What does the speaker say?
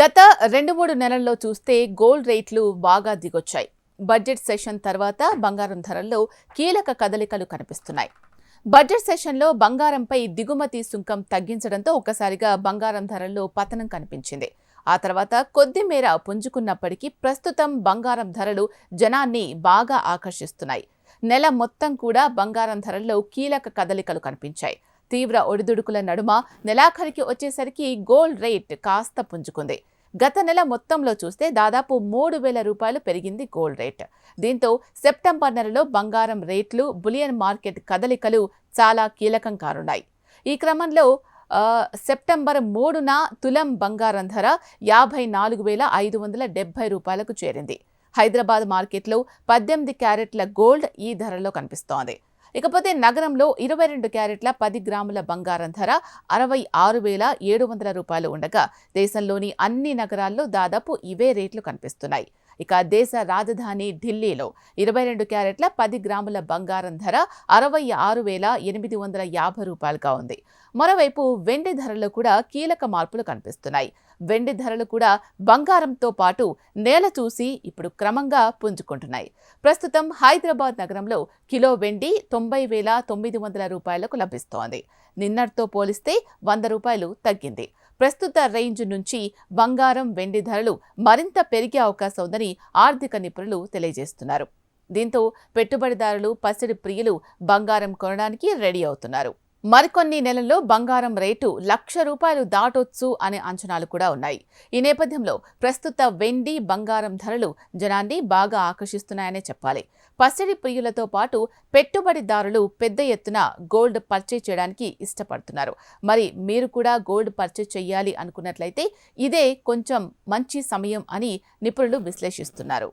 గత రెండు మూడు నెలల్లో చూస్తే గోల్డ్ రేట్లు బాగా దిగొచ్చాయి. బడ్జెట్ సెషన్ తర్వాత బంగారం ధరల్లో కీలక కదలికలు కనిపిస్తున్నాయి. బడ్జెట్ సెషన్లో బంగారంపై దిగుమతి సుంకం తగ్గించడంతో ఒక్కసారిగా బంగారం ధరల్లో పతనం కనిపించింది. ఆ తర్వాత కొద్ది మేర పుంజుకున్నప్పటికీ ప్రస్తుతం బంగారం ధరలు జనాన్ని బాగా ఆకర్షిస్తున్నాయి. నెల మొత్తం కూడా బంగారం ధరల్లో కీలక కదలికలు కనిపించాయి. తీవ్ర ఒడిదుడుకుల నడుమ నెలాఖరికి వచ్చేసరికి గోల్డ్ రేట్ కాస్త పుంజుకుంది. గత నెల మొత్తంలో చూస్తే దాదాపు మూడు వేల రూపాయలు పెరిగింది గోల్డ్ రేట్. దీంతో సెప్టెంబర్ నెలలో బంగారం రేట్లు బులియన్ మార్కెట్ కదలికలు చాలా కీలకం కానున్నాయి. ఈ క్రమంలో సెప్టెంబర్ మూడున తులం బంగారం ధర యాభై నాలుగు వేల ఐదు వందల డెబ్బై రూపాయలకు చేరింది. హైదరాబాద్ మార్కెట్లో పద్దెనిమిది క్యారెట్ల గోల్డ్ ఈ ధరలో కనిపిస్తోంది. ఇకపోతే నగరంలో ఇరవై రెండు క్యారెట్ల పది గ్రాముల బంగారం ధర అరవై ఆరు వేల ఏడు వందల రూపాయలు ఉండగా దేశంలోని అన్ని నగరాల్లో దాదాపు ఇవే రేట్లు కనిపిస్తున్నాయి. ఇక దేశ రాజధాని ఢిల్లీలో ఇరవై రెండు క్యారెట్ల పది గ్రాముల బంగారం ధర అరవై ఆరు వేల ఎనిమిది వందల యాభై రూపాయలుగా ఉంది. మరోవైపు వెండి ధరలు కూడా కీలక మార్పులు కనిపిస్తున్నాయి. వెండి ధరలు కూడా బంగారంతో పాటు నేల చూసి ఇప్పుడు క్రమంగా పుంజుకుంటున్నాయి. ప్రస్తుతం హైదరాబాద్ నగరంలో కిలో వెండి తొంభై వేల తొమ్మిది వందల రూపాయలకు లభిస్తోంది. నిన్నటితో పోలిస్తే వంద రూపాయలు తగ్గింది. ప్రస్తుత రేంజ్ నుంచి బంగారం వెండి ధరలు మరింత పెరిగే అవకాశం ఉందని ఆర్థిక నిపుణులు తెలియజేస్తున్నారు. దీంతో పెట్టుబడిదారులు పసిడి ప్రియులు బంగారం కొనడానికి రెడీ అవుతున్నారు. మరికొన్ని నెలల్లో బంగారం రేటు లక్ష రూపాయలు దాటొచ్చు అనే అంచనాలు కూడా ఉన్నాయి. ఈ నేపథ్యంలో ప్రస్తుత వెండి బంగారం ధరలు జనాన్ని బాగా ఆకర్షిస్తున్నాయనే చెప్పాలి. పసిడి ప్రియులతో పాటు పెట్టుబడిదారులు పెద్ద ఎత్తున గోల్డ్ పర్చేజ్ చేయడానికి ఇష్టపడుతున్నారు. మరి మీరు కూడా గోల్డ్ పర్చేజ్ చేయాలి అనుకున్నట్లయితే ఇదే కొంచెం మంచి సమయం అని నిపుణులు విశ్లేషిస్తున్నారు.